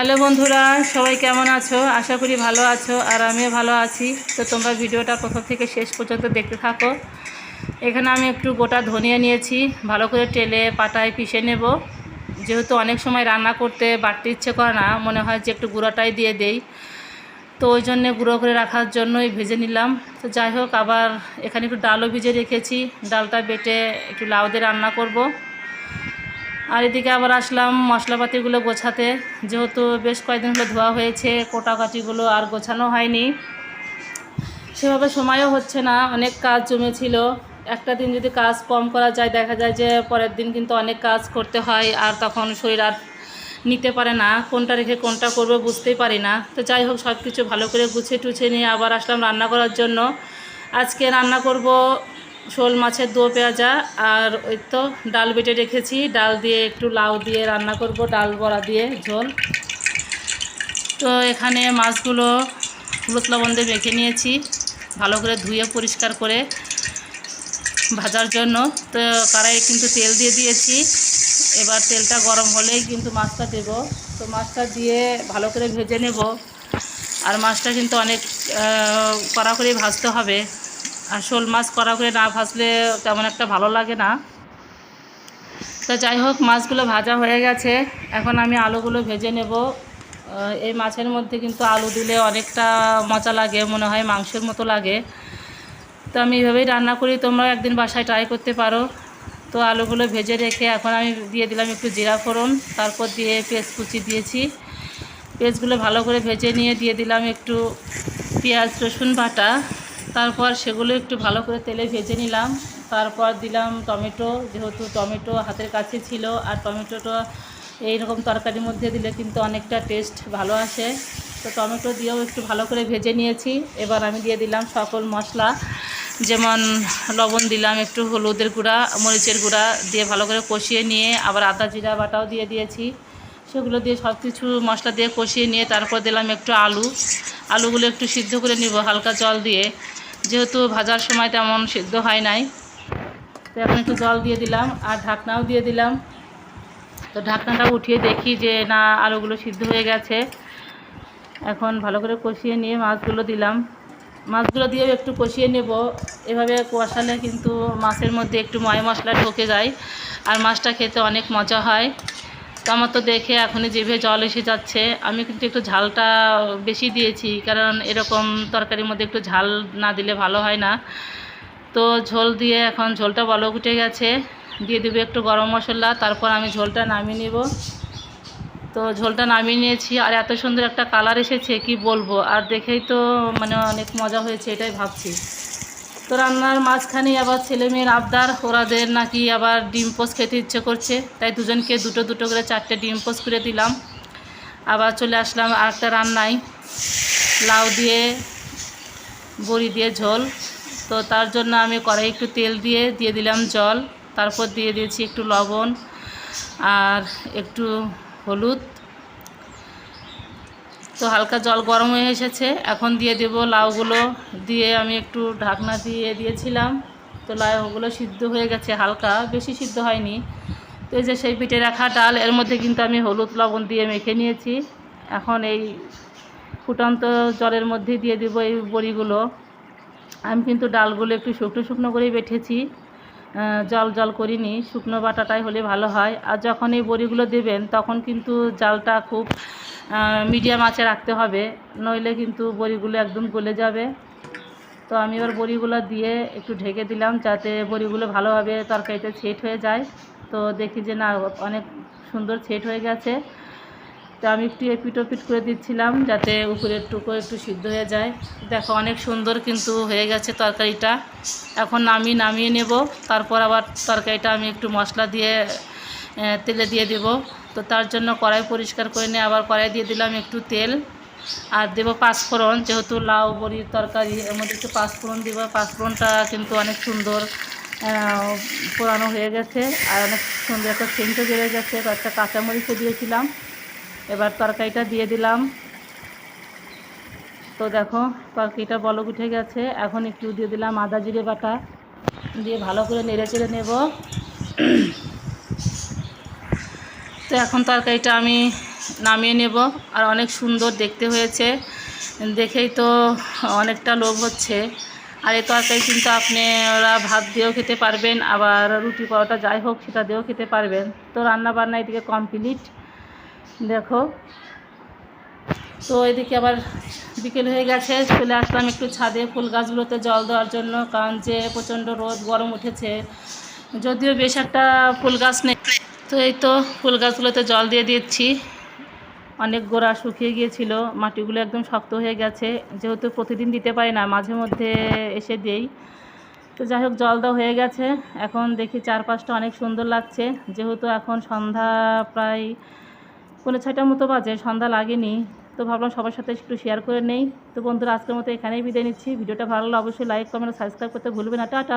Hello বন্ধুরা, সবাই কেমন আছো? আশা করি ভালো আছো আর আমিও ভালো আছি। তো তোমরা ভিডিওটা প্রথম থেকে শেষ পর্যন্ত দেখতে থাকো। এখানে আমি একটু গোটা ধনিয়া নিয়েছি, ভালো করে টেলে পাটায় পিষে নেব। যেহেতু অনেক সময় রান্না করতে বাড়তে ইচ্ছে করে না, মনে হয় যে একটু গুঁড়োটাই দিয়ে দেই। তো ওই জন্যে গুঁড়ো করে রাখার জন্যই ভেজে নিলাম। তো যাই হোক, আবার এখানে একটু ডালও ভিজে রেখেছি। ডালটা বেটে একটু লাউ দিয়ে রান্না করব। আর এদিকে আবার আসলাম মশলাপাতিগুলো গোছাতে। যেহেতু বেশ কয়েকদিন হলো ধোয়া হয়েছে, কোটাকাটিগুলো আর গোছানো হয়নি। সেভাবে সময়ও হচ্ছে না, অনেক কাজ জমেছিল। একটা দিন যদি কাজ কম করা যায়, দেখা যায় যে পরের দিন কিন্তু অনেক কাজ করতে হয় আর তখন শরীর আর নিতে পারে না। কোনটা রেখে কোনটা করবে বুঝতেই পারি না। তো যাই হোক সব কিছু ভালো করে গুছিয়ে টুছিয়ে নিয়ে আবার আসলাম রান্না করার জন্য। আজকে রান্না করব শোল মাছের দো পেঁয়াজা আর ওই তো ডাল বেটে রেখেছি। ডাল দিয়ে একটু লাউ দিয়ে রান্না করব, ডাল বড়া দিয়ে ঝোল। তো এখানে মাছগুলো হলুদ লবণ মেখে নিয়েছি, ভালো করে ধুয়ে পরিষ্কার করে ভাজার জন্য। তো কড়াইয়ে কিন্তু তেল দিয়ে দিয়েছি। এবার তেলটা গরম হলেই কিন্তু মাছটা দেব। তো মাছটা দিয়ে ভালো করে ভেজে নেব। আর মাছটা কিন্তু অনেক কড়া করে ভাজতে হবে। আর শোল মাছ কড়া করে না ভাজলে তেমন একটা ভালো লাগে না। তো যাই হোক, মাছগুলো ভাজা হয়ে গেছে। এখন আমি আলুগুলো ভেজে নেব। এই মাছের মধ্যে কিন্তু আলু দিলে অনেকটা মজা লাগে, মনে হয় মাংসের মতো লাগে। তো আমি এইভাবেই রান্না করি, তোমরাও একদিন বাসায় ট্রাই করতে পারো। তো আলুগুলো ভেজে রেখে এখন আমি দিয়ে দিলাম একটু জিরা ফোড়ন, তারপর দিয়ে পেঁয়াজ কুচি দিয়েছি। পেঁয়াজগুলো ভালো করে ভেজে নিয়ে দিয়ে দিলাম একটু পেঁয়াজ রসুন বাটা। তারপর সেগুলো একটু ভালো করে তেলে ভেজে নিলাম। তারপর দিলাম টমেটো, যেহেতু টমেটো হাতের কাছে ছিল, আর টমেটোটা এইরকম তরকারির মধ্যে দিলে কিন্তু অনেকটা টেস্ট ভালো আসে। তো টমেটো দিয়েও একটু ভালো করে ভেজে নিয়েছি। এবার আমি দিয়ে দিলাম সকল মশলা। যেমন লবণ দিলাম একটু হলুদের গুঁড়া, মরিচের গুঁড়া দিয়ে ভালো করে কষিয়ে নিয়ে আবার আদা জিরা বাটাও দিয়ে দিয়েছি। সেগুলো দিয়ে সব কিছু মশলা দিয়ে কষিয়ে নিয়ে তারপর দিলাম একটু আলু। আলুগুলো একটু সিদ্ধ করে নিব, হালকা জল দিয়ে। যেহেতু ভাজার সময় তেমন সিদ্ধ হয় নাই, তো এখন একটু জল দিয়ে দিলাম আর ঢাকনাও দিয়ে দিলাম। তো ঢাকনাটা উঠিয়ে দেখি যে না, আলুগুলো সিদ্ধ হয়ে গেছে। এখন ভালো করে কষিয়ে নিয়ে মাছগুলো দিলাম। মাছগুলো দিয়েও একটু কষিয়ে নেব। এভাবে কষালে কিন্তু মাছের মধ্যে একটু ময় মশলা ঢোকে যায়। আর মাছটা খেতে অনেক মজা হয়। আমার তো দেখে এখনই জিভে জল এসে যাচ্ছে, আমি কিন্তু একটু ঝালটা বেশি দিয়েছি, কারণ এরকম তরকারির মধ্যে একটু ঝাল না দিলে ভালো হয় না। তো ঝোল দিয়ে এখন ঝোলটা বলক উঠে গেছে, দিয়ে দেবো একটু গরম মশলা, তারপর আমি ঝোলটা নামিয়ে নেব। তো ঝোলটা নামিয়ে নিয়েছি, আর এত সুন্দর একটা কালার এসেছে, কি বলব? আর দেখেই তো মানে অনেক মজা হয়েছে, এটাই ভাবছি। তো রান্নার মাঝখানেই আবার ছেলে মেয়ের আবদার, ওরাদের নাকি আবার ডিম পোস্ট খেতে ইচ্ছে করছে। তাই দুজনকে দুটো দুটো করে চারটে ডিম পোস্ট করে দিলাম। আবার চলে আসলাম আর একটা রান্নায়। লাউ দিয়ে, বড়ি দিয়ে ঝোল। তো তার জন্য আমি কড়াই একটু তেল দিয়ে দিয়ে দিলাম জল। তারপর দিয়ে দিয়েছি একটু লবণ আর একটু হলুদ। তো হালকা জল গরম হয়ে এসেছে। এখন দিয়ে দেব লাউগুলো। দিয়ে আমি একটু ঢাকনা দিয়ে দিয়েছিলাম। তো লাউগুলো সিদ্ধ হয়ে গেছে হালকা। বেশি সিদ্ধ হয়নি। তো এই যে সেই পিঠে রাখা ডাল এর মধ্যে কিন্তু আমি হলুদ লবণ দিয়ে মেখে নিয়েছি। এখন এই ফুটন্ত জলের মধ্যে দিয়ে দেব এই বড়িগুলো। আমি কিন্তু ডালগুলো একটু শুকনো শুকনো করেই বেটেছি আহ, জল জল করিনি। শুকনো বাটাটাই হলে ভালো হয়। আর যখন এই বড়িগুলো দেবেন তখন কিন্তু জালটা খুব মিডিয়াম আঁচে রাখতে হবে। নইলে কিন্তু বড়িগুলো একদম গলে যাবে। তো আমি এবার বড়িগুলো দিয়ে একটু ঢেকে দিলাম, যাতে বড়িগুলো ভালোভাবে তরকারিতে ছেট হয়ে যায়। তো দেখি যে না, অনেক সুন্দর ছেট হয়ে গেছে। তো আমি একটু এপিট ওপিট করে দিচ্ছিলাম, যাতে উপরের টুকো একটু সিদ্ধ হয়ে যায়। দেখো, অনেক সুন্দর কিন্তু হয়ে গেছে তরকারিটা। এখন নামিয়ে নামিয়ে নেব, তারপর আবার তরকারিটা আমি একটু মশলা দিয়ে তেলে দিয়ে দেব। তো তার জন্য কড়াই পরিষ্কার করে নিয়ে আবার কড়াই দিয়ে দিলাম একটু তেল। আর দেবো পাঁচফোড়ন, যেহেতু লাউ, বড়ির তরকারি, এর মধ্যে একটু পাঁচফোড়ন দেবো। পাঁচফোড়নটা কিন্তু অনেক সুন্দর পোড়ানো হয়ে গেছে। আর অনেক সুন্দর একটা সেন্টও বেড়ে গেছে। কয়েকটা কাঁচামরিচও দিয়েছিলাম। এবার তরকারিটা দিয়ে দিলাম। তো দেখো, তরকারিটা বলক উঠে গেছে। এখন একটু দিয়ে দিলাম আদা জিরে বাটা। দিয়ে ভালো করে নেড়ে চেড়ে নেব। এখন তরকারিটা আমি নামিয়ে নেব। আর অনেক সুন্দর দেখতে হয়েছে। দেখেই তো অনেকটা লোভ হচ্ছে। আর এই তরকারি কিন্তু আপনারা ভাত দিয়েও খেতে পারবেন, আবার রুটি পরোটা যাই হোক সেটা দিয়েও খেতে পারবেন। তো রান্না বান্না এদিকে কমপ্লিট। দেখো। তো এদিকে আবার বিকেল হয়ে গেছে, চলে আসলাম একটু ছাদে ফুল গাছগুলোতে জল দেওয়ার জন্য, কারণ যে প্রচণ্ড রোদ, গরম উঠেছে। যদিও বেশ একটা ফুল গাছ নেই। তো এই তো ফুল গাছগুলোতে জল দিয়ে দিচ্ছি। অনেক গোড়া শুকিয়ে গিয়েছিল, মাটিগুলো একদম শক্ত হয়ে গেছে। যেহেতু প্রতিদিন দিতে পারি না, মাঝে মধ্যে এসে দেই। তো যাই হোক, জল দেওয়া হয়ে গেছে। এখন দেখি চারপাশটা অনেক সুন্দর লাগছে। যেহেতু এখন সন্ধ্যা প্রায় পৌনে ছয়টার মতো বাজে, সন্ধ্যা লাগেনি। তো ভাবলাম সবার সাথে একটু শেয়ার করে নেই। তো বন্ধুরা, আজকের মতো এখানেই বিদায় নিচ্ছি। ভিডিওটা ভালো লাগলে অবশ্যই লাইক কমেন্ট সাবস্ক্রাইব করতে ভুলবেন না। টাটা।